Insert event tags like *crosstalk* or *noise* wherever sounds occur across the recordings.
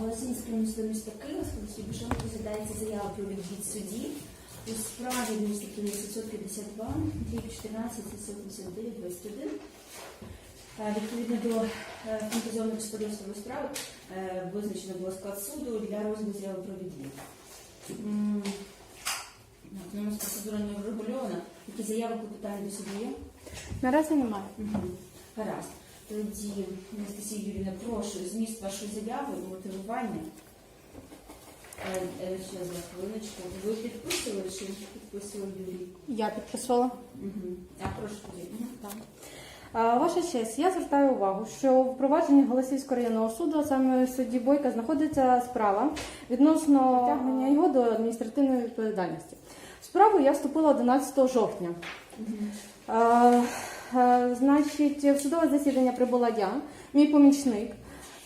Голосінське місто міста Києва з Бішов розглядається заява про відвід судді у справі адміністративної 752, дріб 14, 759, 21. Е, Відповідно до е, фантазіонної господарської справи е, визначено було склад суду для розгляду заяви про відвід. М, так, У нас процедура не врегульована. Які заяви по питанню до суду є? Наразі немає. Мгм. Гаразд. Тоді, Анастасія Юрійовна, прошу зміст вашої заяви, мотивування. Е, е, Ще за хвилиночку. Ви підписували чи підписував Юрій? Я підписувала. Угу. А прошу тоді. Так. Ваша честь, я звертаю увагу, що в провадженні Голосівського районного суду, саме судді Бойка, знаходиться справа відносно притягнення його до адміністративної відповідальності. В справу я вступила 11 жовтня. Е, е, Значить, в судове засідання прибула я, мій помічник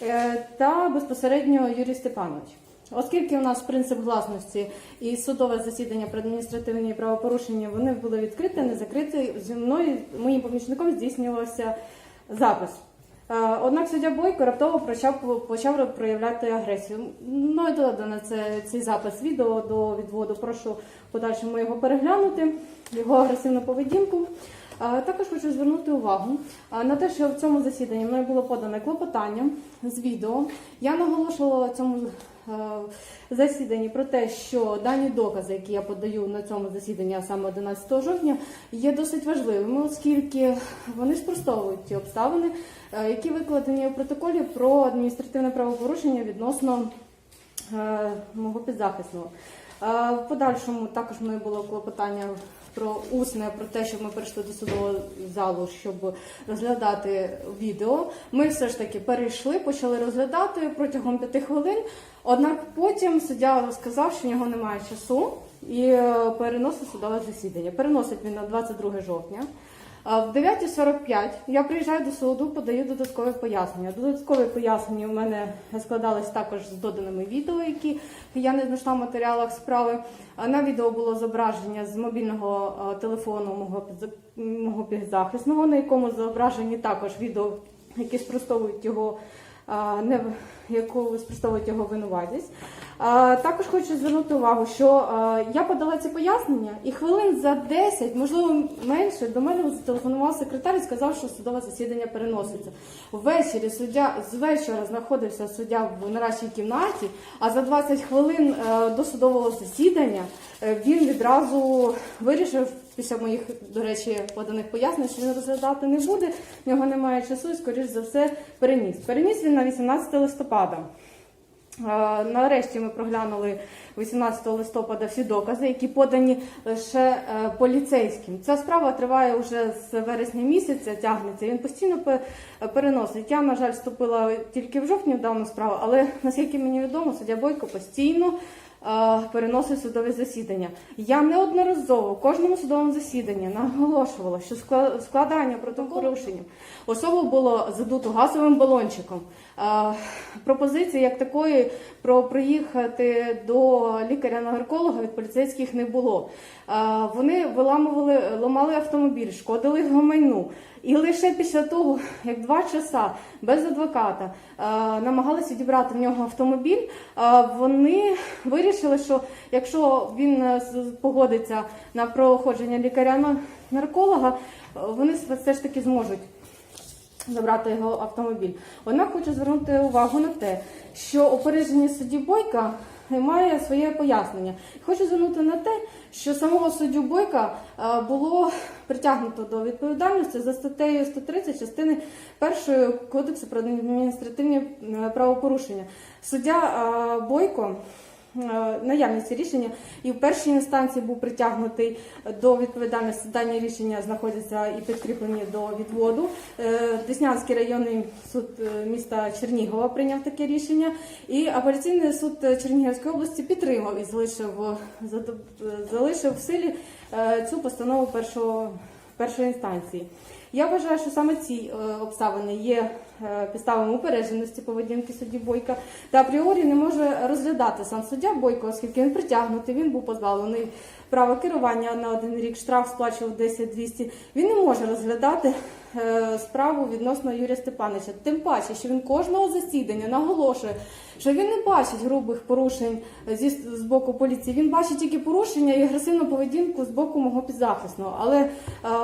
е, та безпосередньо Юрій Степанович. Оскільки у нас принцип гласності і судове засідання про адміністративні правопорушення вони були відкриті, не закриті, зі мною моїм помічником здійснювався запис. Е, Однак суддя Бойко раптово почав, почав проявляти агресію. Ну і додано це цей запис відео до відводу. Прошу подальшому його переглянути, його агресивну поведінку. Е, Також хочу звернути увагу е, на те, що в цьому засіданні мною було подане клопотання з відео. Я наголошувала в цьому е, засіданні про те, що дані докази, які я подаю на цьому засіданні, а саме 11 жовтня, є досить важливими, оскільки вони спростовують ті обставини, які викладені у протоколі про адміністративне правопорушення відносно мого підзахисного. В подальшому також мною було клопотання про усне про те, що ми прийшли до судового залу, щоб розглядати відео. Ми все ж таки перейшли, почали розглядати протягом п'яти хвилин. Однак потім суддя сказав, що в нього немає часу і е, переносить судове засідання. Переносить він на 22 жовтня. В 9.45 я приїжджаю до суду, подаю додаткове пояснення. Додаткові пояснення в мене складались також з доданими відео, які я не знайшла в матеріалах справи. На відео було зображення з мобільного телефону мого мого підзахисного, на якому зображені також відео, які спростовують його не яку спростовують його винуватість. Також хочу звернути увагу, що я подала ці пояснення, і хвилин за 10, можливо менше, до мене зателефонував секретар і сказав, що судове засідання переноситься. Ввечері суддя з вечора знаходився суддя в нарадчій кімнаті, а за 20 хвилин е, до судового засідання е, він відразу вирішив. Після моїх, до речі, поданих пояснень, що він розглядати не буде, в нього немає часу і, скоріш за все, переніс. Переніс він на 18 листопада. Нарешті ми проглянули 18 листопада всі докази, які подані лише е, поліцейським. Ця справа триває вже з вересня місяця, тягнеться. Він постійно переносить. Я, на жаль, вступила тільки в жовтні в дану справу, але наскільки мені відомо, суддя Бойко постійно е, переносить судові засідання. Я неодноразово в кожному судовому засіданні наголошувала, що скла- складання протоколу особу було задуто газовим балончиком. Е, Пропозиції як такої про приїхати до лікаря-нарколога від поліцейських не було. Е, Вони виламували, ламали автомобіль, шкодили його майну. І лише після того, як два часа без адвоката е, намагалися відібрати в нього автомобіль, е, вони вирішили, що якщо він е, погодиться на проходження лікаря-нарколога, вони все ж таки зможуть забрати його автомобіль. Однак хочу звернути увагу на те, що опередження судді Бойка має своє пояснення. Хочу звернути на те, що самого суддю Бойка е, було притягнуто до відповідальності за статтею 130 частини першої кодексу про адміністративні е, правопорушення. Суддя е, Бойко е, наявності рішення і в першій інстанції був притягнутий до відповідальності. Дані рішення знаходяться і підкріплені до відводу. Е, Деснянський районний суд е, міста Чернігова прийняв таке рішення, і апеляційний суд Чернігівської області підтримав і залишив, залишив в силі цю постанову першого, першої інстанції. Я вважаю, що саме ці е, обставини є е, підставами упередженості поведінки судді Бойка, та апріорі не може розглядати сам суддя Бойко, оскільки він притягнутий, він був позбавлений право керування на один рік, штраф сплачував 10 200, він не може розглядати е, справу відносно Юрія Степановича. Тим паче, що він кожного засідання наголошує, що він не бачить грубих порушень зі з боку поліції. Він бачить тільки порушення і агресивну поведінку з боку мого підзахисного. Але е,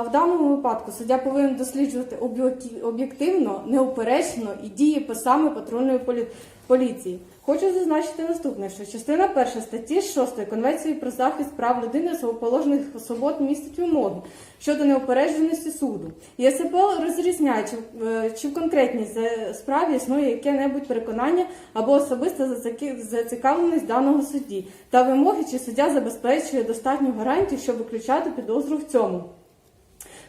в даному випадку суддя повинен досліджувати об'єк- об'єктивно, неупереджено і дії саме патрульної полі- поліції. Хочу зазначити наступне, що частина перша статті 6 Конвенції про захист прав людини свобоположних свобод містить вимоги щодо неупередженості суду. ЄСПЛ розрізняє, е, чи в конкретній справі існує яке-небудь переконання або особиста зацікавленість даного судді та вимоги, чи суддя забезпечує достатню гарантію, щоб виключати підозру в цьому.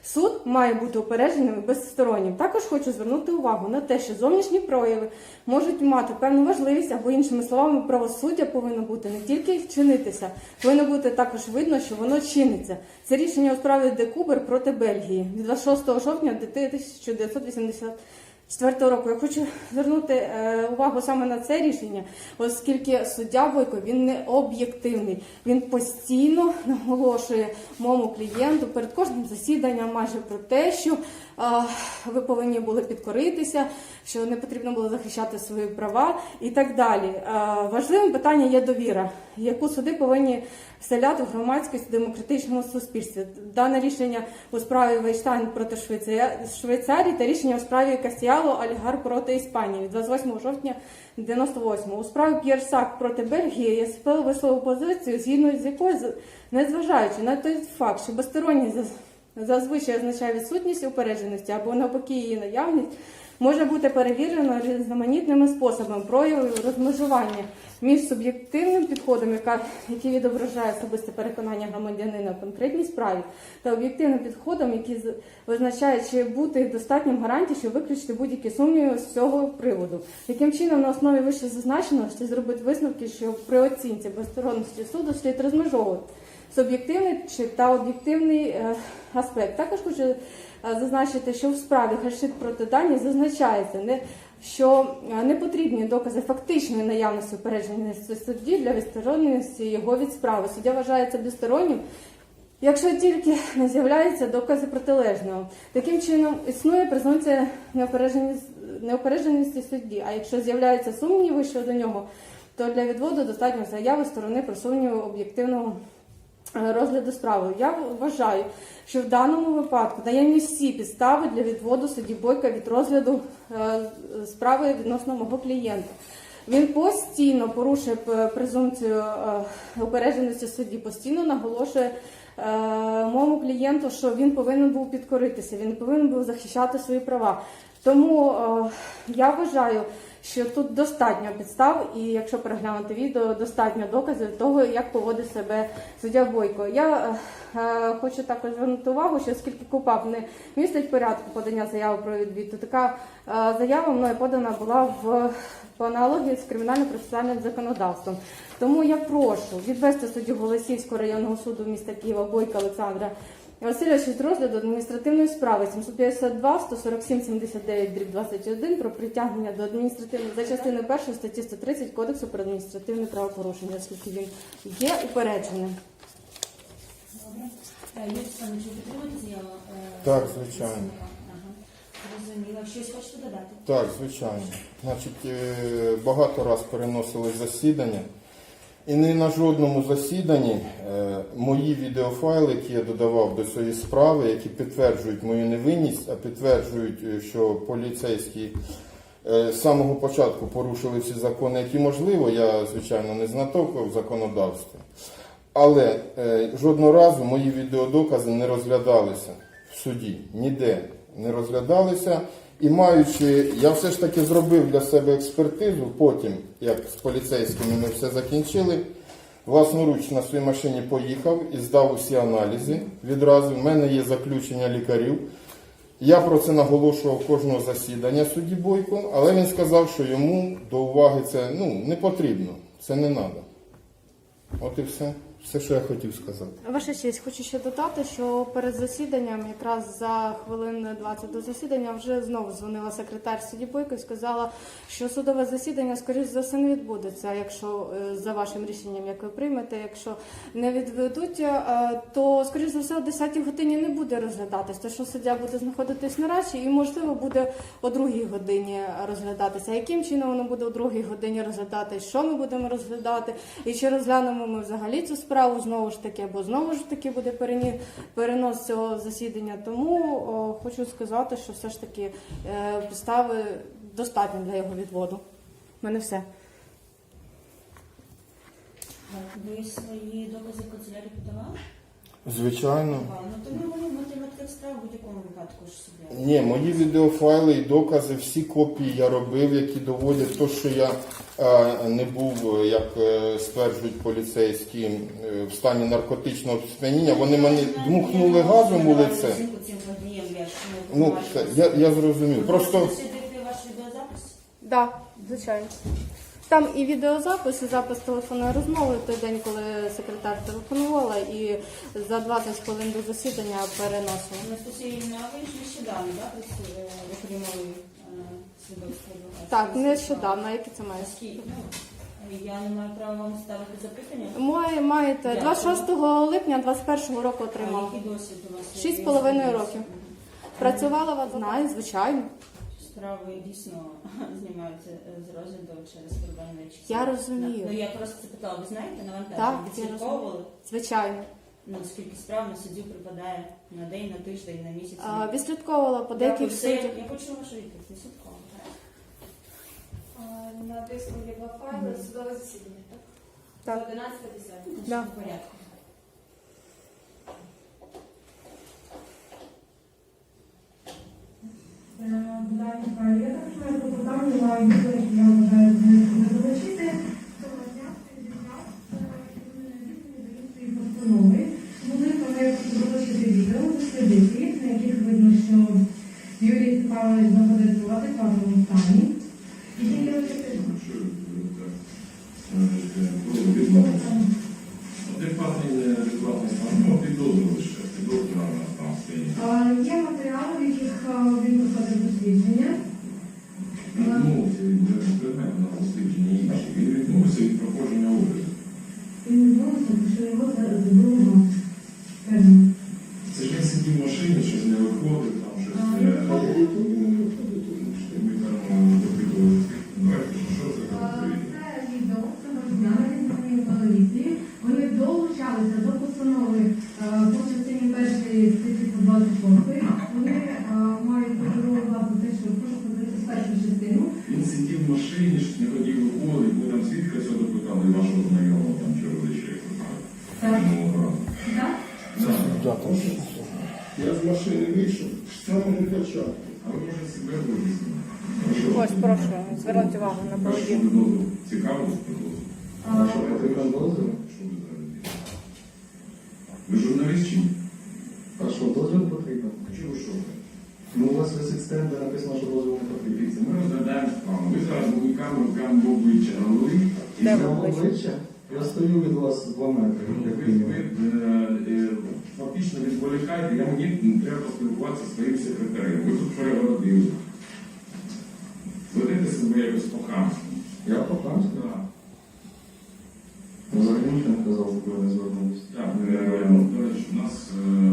Суд має бути опередженим і безстороннім. Також хочу звернути увагу на те, що зовнішні прояви можуть мати певну важливість, або іншими словами, правосуддя повинно бути не тільки вчинитися, повинно бути також видно, що воно чиниться. Це рішення у справі Декубер проти Бельгії від 26 жовтня 1984 року. Я хочу звернути е, увагу саме на це рішення, оскільки суддя Бойко він не об'єктивний. Він постійно наголошує моєму клієнту перед кожним засіданням майже про те, що ви повинні були підкоритися, що не потрібно було захищати свої права і так далі. Важливим питанням є довіра, яку суди повинні вселяти в громадськість демократичному суспільстві. Дане рішення у справі Вейштайн проти Швейцарі- Швейцарії та рішення у справі Кастіало Алігар проти Іспанії від 28 жовтня 98 У справі П'єр Сак проти Бельгії ЄСПЛ висловив позицію, згідно з якою, незважаючи на той факт, що безсторонність заз- зазвичай означає відсутність упередженості або навпаки її наявність, може бути перевірено різноманітними способами проявів розмежування між суб'єктивним підходом, яка, який відображає особисте переконання громадянина в конкретній справі, та об'єктивним підходом, який визначає, чи бути достатнім гарантій, щоб виключити будь-які сумніви з цього приводу. Яким чином на основі вище зазначеного зробити висновки, що при оцінці безсторонності суду слід розмежовувати суб'єктивний та об'єктивний е, аспект. Також хочу е, зазначити, що в справі Хашит проти Дані зазначається, що е, не потрібні докази фактичної наявності упередженості судді для відстороненості його від справи. Суддя вважається безстороннім. Якщо тільки не з'являються докази протилежного, таким чином існує презумпція неупередженості судді. А якщо з'являються сумніви щодо нього, то для відводу достатньо заяви сторони про сумніву об'єктивного розгляду справи. Я вважаю, що в даному випадку наявні всі підстави для відводу судді Бойка від розгляду е, справи відносно мого клієнта. Він постійно порушує презумпцію е, упередженості судді, постійно наголошує е, моєму клієнту, що він повинен був підкоритися, він повинен був захищати свої права. Тому е, я вважаю, що тут достатньо підстав, і якщо переглянути відео, достатньо доказів того, як поводить себе суддя Бойко. Я е, е, хочу також звернути увагу, що оскільки КУПАП не містить порядку подання заяви про відвід, то така е, заява мною подана була в по аналогії з кримінально-процесуальним законодавством. Тому я прошу відвести суддю Голосівського районного суду міста Києва Бойка Олександра Васильовича з розгляду адміністративної справи 752 147 79 дріб 21 про притягнення до адміністративної за частиною 1 статті 130 Кодексу про адміністративне правопорушення, оскільки він є упередженим. Добре. Е, е, Так, звичайно. Ага. Зрозуміло. Щось хочете додати? Так, звичайно. Значить, е, багато раз переносили засідання. І не на жодному засіданні е, мої відеофайли, які я додавав до цієї справи, які підтверджують мою невинність, а підтверджують, е, що поліцейські е, з самого початку порушили всі закони, які можливо, я, звичайно, не знаток в законодавстві. Але жодного разу мої відеодокази не розглядалися в суді, ніде не розглядалися. І маючи, я все ж таки зробив для себе експертизу, потім, як з поліцейськими ми все закінчили, власноруч на своїй машині поїхав і здав усі аналізи відразу. В мене є заключення лікарів. Я про це наголошував кожного засідання судді Бойко, але він сказав, що йому до уваги це ну, не потрібно, це не треба. От і все. Все, що я хотів сказати. Ваша честь, хочу ще додати, що перед засіданням, якраз за хвилин 20 до засідання, вже знову дзвонила секретар судді Бойко і сказала, що судове засідання, скоріш за все, не відбудеться, якщо е, за вашим рішенням, як ви приймете, якщо не відведуть, е, то скоріш за все о 10 годині не буде розглядатись, тому що суддя буде знаходитись на рачі і можливо буде о другій годині розглядатися. Яким чином воно буде о другій годині розглядатись, що ми будемо розглядати, і чи розглянемо ми взагалі цю справу знову ж таки, або знову ж таки буде перенос цього засідання. Тому о, хочу сказати, що все ж таки е, підстави достатньо для його відводу. У мене все. Ви свої докази канцелярі подавали? Звичайно. Ну то ми можемо матеріал справ в будь-якому випадку ж собі. Ні, мої відеофайли і докази, всі копії я робив, які доводять те, що я е, не був, е, як е, стверджують поліцейські, е, в стані наркотичного сп'яніння. Вони мені дмухнули газом у лице. Ну, це, я, я зрозумів. Просто Дослідити ваш відеозапис? Так, звичайно. Там і відеозапис, і запис телефонної розмови той день, коли секретар телефонувала, і за 20 хвилин до засідання переносила. Анастасія ви ж нещодавно, так, отримали е, свідоцтво? Так, нещодавно, які це має? Ну, я не маю права вам ставити запитання. Має, маєте Дякую. 26 липня 21 року А отримала. який досвід у вас? Шість з є? половиною років. Працювала вас, знаю, звичайно. Справи дійсно *laughs* знімаються е, з розгляду через кордон речі. Я розумію. Ну я просто запитала, ви знаєте, навантаження Так, я відслідковували? Звичайно. Ну, скільки справ на суддю припадає на день, на тиждень, на місяць? А, відслідковувала по деяких все, я, суддях. я почула вашу відповідь, відслідковувала. На диску є два файли, судове засідання, так? Так. 11.50. Да. В порядку. Далі я так що я запитання маю Ну, у вас висить стенд, де написано, що дозвіл не потрібен. Ми розглядаємо справу. Ви зараз мою камеру прямо в обличчя навели. І Де все. ви? Прямо обличчя? Я стою від вас два метри, Ви, як ви, мінімум. е, е, фактично відволікаєте, я мені треба поспілкуватися зі своїм секретарем. Ви тут перегородили. Ведете себе якось по-хамськи. Я покажу. Так. Взагалі ніхто не казав, що ви не звернулися. Так, е, ну, до речі, у нас е,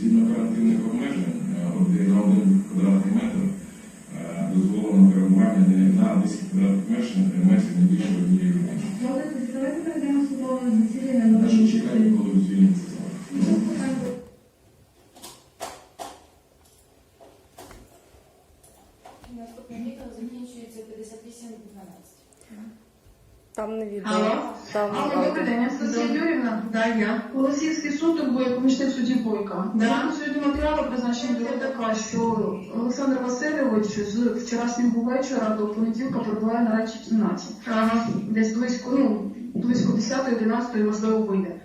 згідно карантинних обмежень е, один на один квадратний метр е, дозволено перебування не на 10 квадратних метрів не більше однієї людини. Давайте перейдемо судове засідання на що чекаєте, коли питань Наступний відео закінчується 58.12. Там не відео. Алло. Там Алло, добрий день, Анастасія Юрівна. Да, я. Голосівський суд турбує помічник судді Бойка. Да. Да. Сьогодні матеріали призначені до така, що Олександр Васильович з вчорашнього вечора до понеділка перебуває на радчій кімнаті. Ага. Десь близько, ну, близько 10-11, можливо, вийде.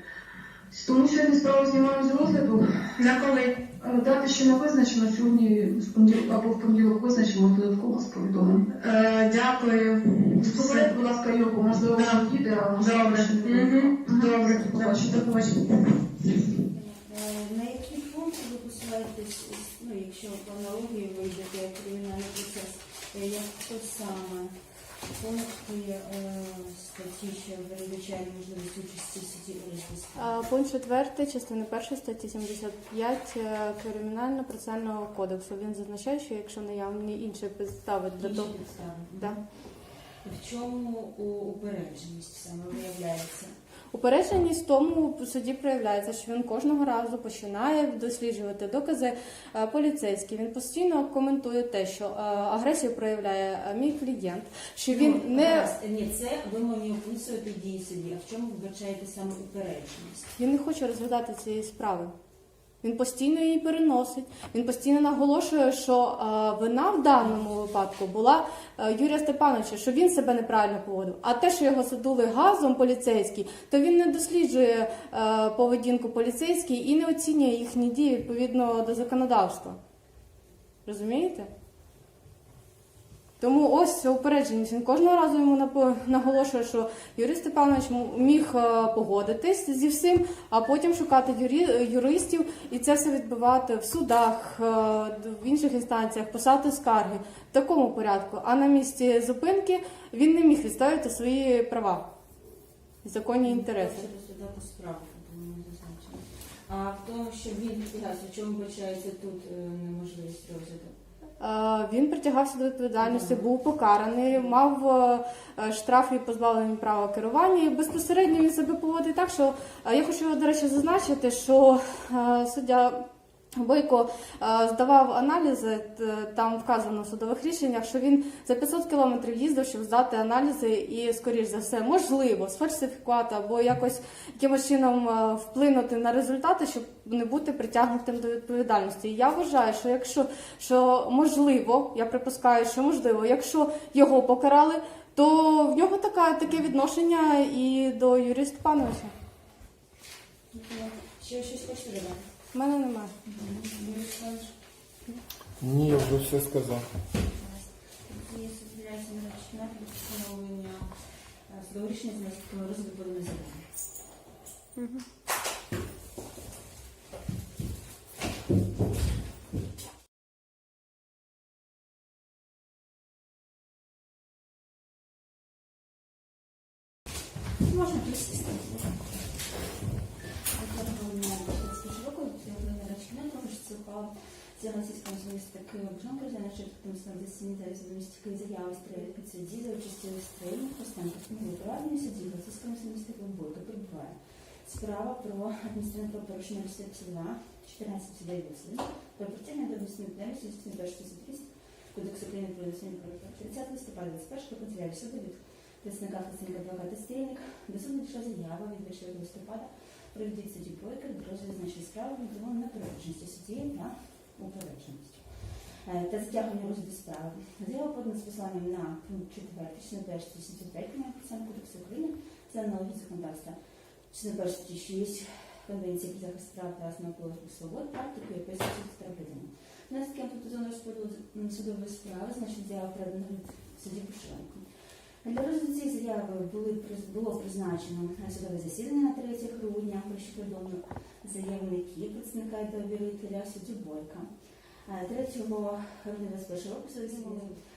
Тому сьогодні справу знімаємо з розгляду. На коли? Е, Дати ще не визначено сьогодні з понеділка або в понеділок визначимо додатково з повідомленням. Е, дякую. Попередь, будь ласка, Юрку, можливо, вона їде, а можливо, Добре. ще не Мгм. буде. Добре. Побачите. До побачення. Е, На який пункт ви посилаєтесь, ну, якщо по аналогії ви йдете як кримінальний процес, е, як то саме пункти е, статті, що передбачає можливість участі в Пункт 4 частини 1 статті 75 е, Кримінально-процесуального кодексу. Він зазначає, що якщо наявні інші підстави для того, Інші підстави. Да. В чому у- упередженість саме виявляється? Упередженість в тому в суді проявляється, що він кожного разу починає досліджувати докази е, поліцейські. Він постійно коментує те, що е, агресію проявляє е, мій клієнт, що він Ну, не. Ні, це ви мені описуєте дії суді. А в чому вбачаєте саме упередженість? він не хоче розглядати цієї справи. Він постійно її переносить. Він постійно наголошує, що е, вина в даному випадку була е, Юрія Степановича, що він себе неправильно поводив. А те, що його садули газом поліцейський, то він не досліджує е, поведінку поліцейській і не оцінює їхні дії відповідно до законодавства. Розумієте? Тому ось ця упередженість. Він кожного разу йому наголошує, що Юрій Степанович міг е, погодитись зі всім, а потім шукати юристів і це все відбивати в судах, е, в інших інстанціях, писати скарги в такому порядку. А на місці зупинки він не міг відставити свої права, законні інтереси. Не зазначено. А в тому, що він в чому вбачається тут е, неможливість розгляду? Е, Він притягався до відповідальності, був покараний, мав е, штраф і позбавлення права керування. І безпосередньо він себе поводить так, що е, я хочу до речі зазначити, що е, суддя. Бойко е, здавав аналізи, там вказано в судових рішеннях, що він за 500 кілометрів їздив, щоб здати аналізи, і, скоріш за все, можливо, сфальсифікувати або якось якимось чином е, вплинути на результати, щоб не бути притягнутим до відповідальності. Я вважаю, що якщо що можливо, я припускаю, що можливо, якщо його покарали, то в нього така таке відношення і до Юрія Степановича. Ще щось хочете додати? В мене немає. Юрій Олександрович? Ні, я вже все сказав. Тоді суд збирається на речення про встановлення е, судового рішення з наслідками розгляду подання заяви. Можна присісти. Ухвала це російського особисто Києва Бжанка, за наше підписано засідання та відомості Києва заяви стріляють під судді за участю стрільних постійних проведення судді російського особисто Києва перебуває. Справа про адміністративне правопорушення Росії 52, 14 судей висловлень, про притягнення до адміністративної відповідальності частини 1 30 Кодексу України про адміністративне правопорушення 30 листопада 21 про суду від представника Христинка адвоката Стрільник. До суду дійшла заява від 24 листопада відвід судді Бойка від розгляду справи на переможності судді на упередженості. Е, Та затягування розгляду справи. Заява подана з посланням на пункт 4, частина 1 статті 75 Кримінального кодексу України. Це аналогія законодавства. Частина 1 статті 6 Конвенції про захист прав та основоположних свобод, практику і описується справедливо. Наслідки ампутаційного розподу судової справи, значить, заява передана судді Пошленко. Для розгляду цієї заяви були, було призначено судове засідання на 3 грудня, про що повідомив заявники, представника і довірителя судді Бойка. Е, 3 грудня 21 року судді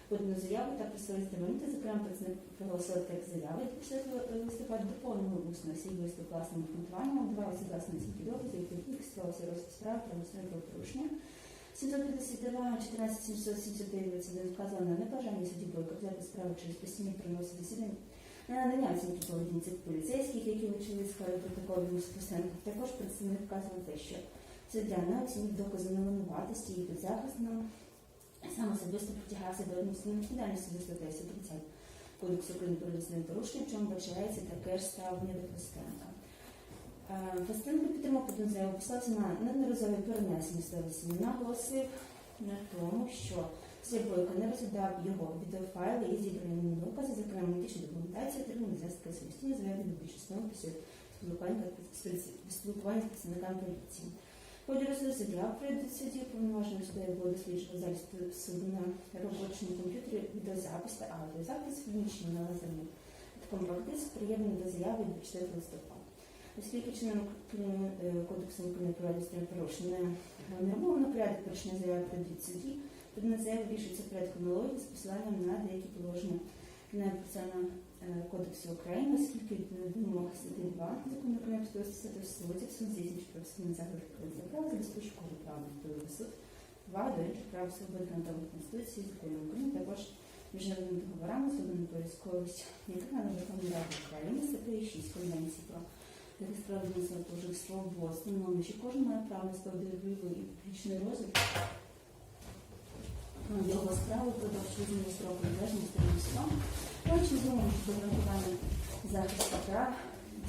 подано заяву та представити винити, зокрема, представник проголосили текст заяви 10 листопада доповнили усно свій виступ власним обґрунтуванням, давалися власні доказів, які фіксувалися розгляд справи про умисне правопорушення. 752, 14, 779 це вказано небажання судді взяти справу через постійні приноси засідань на надання оцінки поведінці поліцейських, які вичили схвали протоколу спостереження. Також представник вказано те, що суддя на оцінки доказу невинуватості і підзахисного сам особисто притягався до адміністративної відповідальності за статтею 130 Кодексу України про адміністративне порушення, в чому вбачається таке ж ставлення до Костенка. Костенко підтримав подану заяву, послався на неодноразове перенесення судового наголосив на тому, що Сергій Бойко не розглядав його відеофайли і зібрані докази, зокрема медичну документацію, отриману за самостійно заведені до більшості після спілкування з представниками поліції. ході розгляду заяв прийдуть судді повноваження судді було досліджено зараз суду на робочому комп'ютері відеозапис та аудіозапис в іншому належному компроміс приєднаний до заяви від 4 листопада. Оскільки кодексу України про адміністративне порушення не враховано порядок порушення заяви прийдуть судді, тоді на заяву вішується порядок аналогії з посиланням на деякі положення Кримінального е, кодексу України, оскільки вимог статті 2 закону України про статус суддів суд здійснює правосудний заклик за право забезпечує кожен право відповідно суд, два до інших прав свободи гарантованих Конституції, закону України, також міжнародними договорами одним обов'язковість, яка на Верховній Раді України статтею 6 Конвенції про людини та свобод, встановлено, що кожен має право справедливий публічний розвиток його справи продовж визнаного строку належності до судом, точно зумовно до гарантування захисту прав,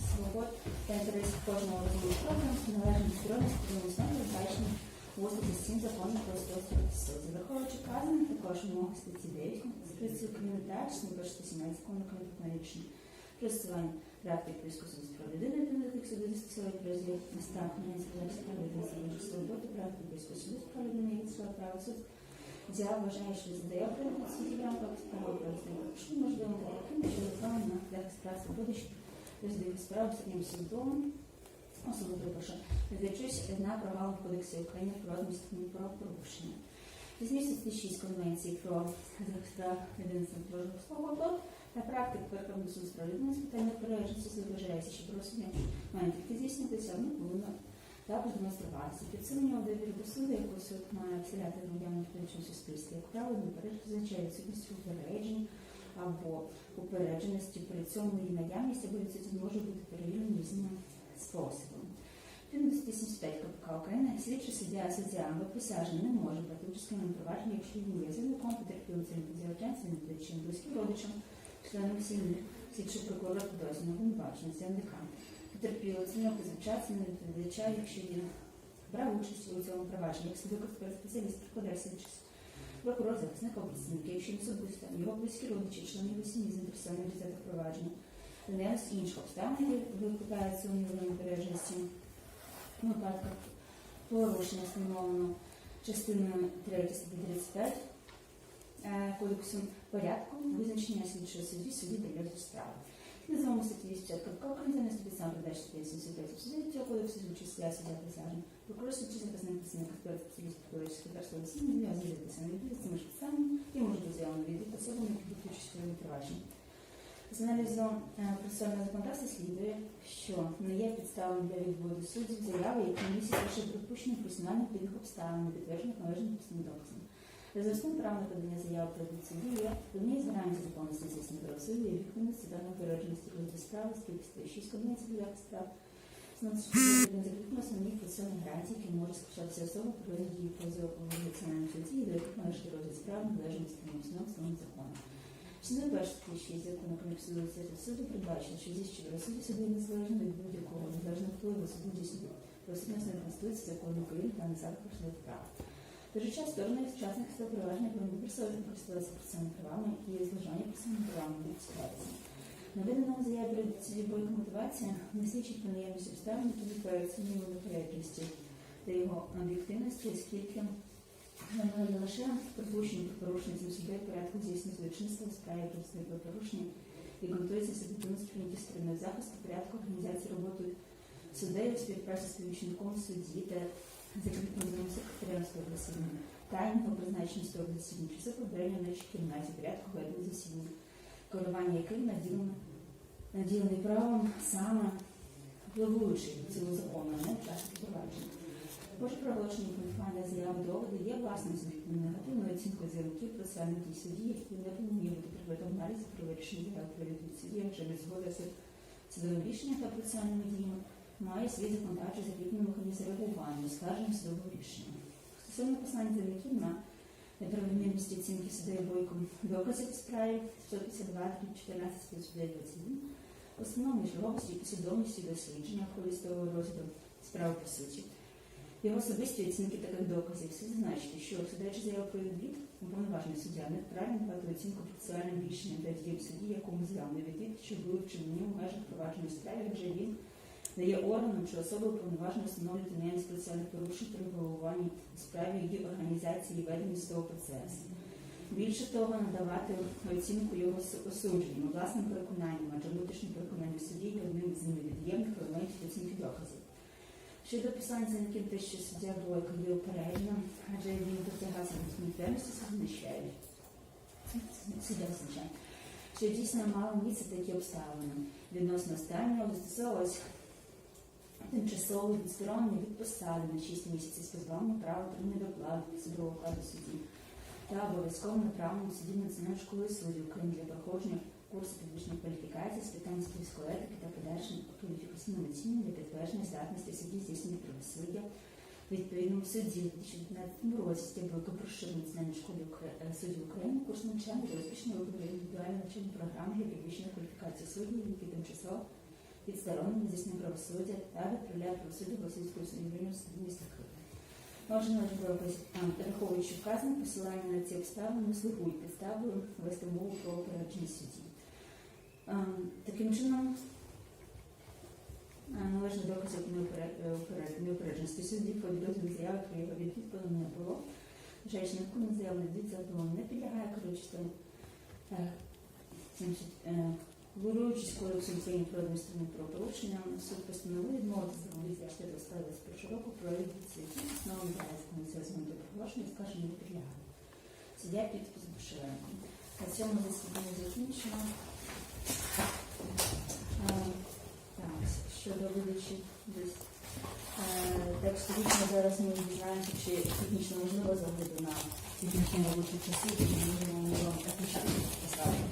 свобод та інтересів кожного строку, належність керівності до основи передбачені у статті 7 закону про судовство суд. Враховуючи вказане, також вимоги статті 9 Конституції України та 1 статті 17 закону про рішення про застосування практик близько суду з прав людини, відповідних суду застосовує призів на став з свободи, практик суду людини і своє право суд. Я вважаю, що задає судді в рамках справи про що можливо таким, що виконано на захист прав свободи, що розділив справу самим судом, особливо прошу, відвічусь на провал в Кодексі України про адміністративні правопорушення. Змістить статті 6 Конвенції про захист людини з свободу та практик Верховного суду прав людини з питань непередженості суд вважається, що порушення має тільки здійснюватися, воно повинно також демонструватися. Підсилення довіри до суду, яку суд має вселяти громадянам в політичному суспільстві, як правило, неперед означає відсутність упереджень або упередженості, при цьому її наявність або відсутність може бути перевірена різними способами. Статті 75 КПК України слідчий суддя суддя або присяжний не може брати участь у провадженні, якщо він є заявником, потерпілим цим відповідачем, близьким родичем, членом сім'ї, слідчий прокурор підрозділу, обвинувачення, заявника. Потерпіло цінок звучаться не відповідача, якщо він брав участь у цьому провадженні, як судовий спеціаліст прикладає слідчість. Прокурор захисник представник, якщо особисто, його близькі родичі, члени його сім'ї заінтересовані в результатах провадження, наявність інших обставин, які викликають сумніву непередженості в випадках порушення встановлено частиною 3 35 е, Кодексу порядку визначення слідчої судді судді для справи. Називаємо статті 80 КПК України за статті сам передачі 85 судді цього кодексу звучить суддя суддя присяжний. Прокурор судді захисник представник спеціаліст прокурор секретарства сім'ї зв'язаний з записаними від цими ж підставами і може заявлено від особами, які будуть участь у своєму провадженні. З аналізу е, процесуального законодавства слідує, що не є підставами для відводу суддів заяви, які містять лише припущення професіональних підних обставин, не підтверджених належним пісним доказом. Зростом права на подання заяви про судді є однією з гарантій законності здійснення правосуддя і відповідності та непередженості розгляду справи з 6 конвенцій для справ. Закріплено основні процесуальні гарантії, які може скачатися особа при дії позову у національному суді, до яких належить розгляд справ належності на основному закону. Частина перша статті 6 закону про судового суду передбачено, що здійснює правосуддя суду незалежно від будь-якого незалежного впливу суду дійснює правосуддя Конституції закону України та на захист права. В той же час сторони сучасних сил переважно повинні присутні користуватися процесуальними правами і злежання процесуальними правами в ситуації. Наведеному заяві цільовою мотивація не свідчить про наявність обставин, які відповідають сумніву непереджності та його об'єктивності, оскільки не лише припущення про порушення цим судою порядку здійснення злочинства у справі про порушення і ґрунтується суб'єктивність прийняті стороною захисту порядку організації роботи суддею у співпраці з помічником судді та закріпленим секретарем свого засідання, тайного призначення свого засідання, чи це попередньо на кімнаті порядку ведення засідання, керування яким наділено наділений правом саме головуючий цього закону, не учасник провадження. Може правочні конфування заяви доводи є власним звітом негативною оцінкою заявників процесуальних дій судді, які не повинні бути предметом аналізу про вирішення заяв про судді, якщо не згода з судовим рішенням та процесуальними діями, має свій законодавчий закріплений механізм реагування, скарження судового рішення. Стосовно послання заявників на неправомірності оцінки судової бойком доказів у справі 152 14 29 Основному можливості і послідовності дослідження судового розгляду справи по суті. Його особисті оцінки таких доказів слід зазначити, що судячи заяву про відвід, уповноважений суддя не вправі давати оцінку процесуальним рішенням та діям судді, якому з'явлений відвід, що були вчинені у межах провадження справі, вже він дає органам чи особи повноважно встановлювати наявність процесуальних порушень при головуванні у справі її організації і веденні судового процесу. Більше того, надавати оцінку його осудженням, власним переконанням, адже внутрішнє переконання в суді є одним з невід'ємних елементів оцінки доказів. Щодо писання заявників те, що суддя Бойко є упереджена, адже він притягався до відповідальності, зазначають. Суддя зазначає, що дійсно мало місце такі обставини. Відносно останнього застосовувалось тимчасове відсторонення від посади на 6 місяців з позбавленням права отримання від судового окладу судді та обов'язково направлено судді Національної школи суддів України для проходження курсу підвищення кваліфікації з питань суддівської та подальшого кваліфікаційного оцінювання для підтвердження здатності судді здійснення правосуддя відповідному суді. У 2019 році Стебойко прошив Національній школі Укра- е, суддів України курс навчання для успішного вибору індивідуальної навчальної програми для підвищення кваліфікації суддів, які тимчасово відсторонені здійснення правосуддя та відправляє правосуддя Російську судовільну суду міста Києва. Можна враховуючи вказане посилання на ці обставини, слугують підставою вести мову про опередження судді. Ем, Таким чином, е, належних доказів е, уперед- неупередженості судді по відрозділу заяви про його відвід не було. Вважаючи на заяву від задоволення не підлягає керуючи Вируючись кодексом України про адміністративне правопорушення, суд постановив відмовити з 2021 року про відсутні основи не зв'язаного до проголошення, скажімо, не підлягає. Суддя підпис Бушевенко. На цьому засідання закінчено. Е, Так, щодо видачі десь е, тексту зараз ми дізнаємося, чи технічно можливо з огляду на технічні робочі часи, чи можемо вам технічно поставити.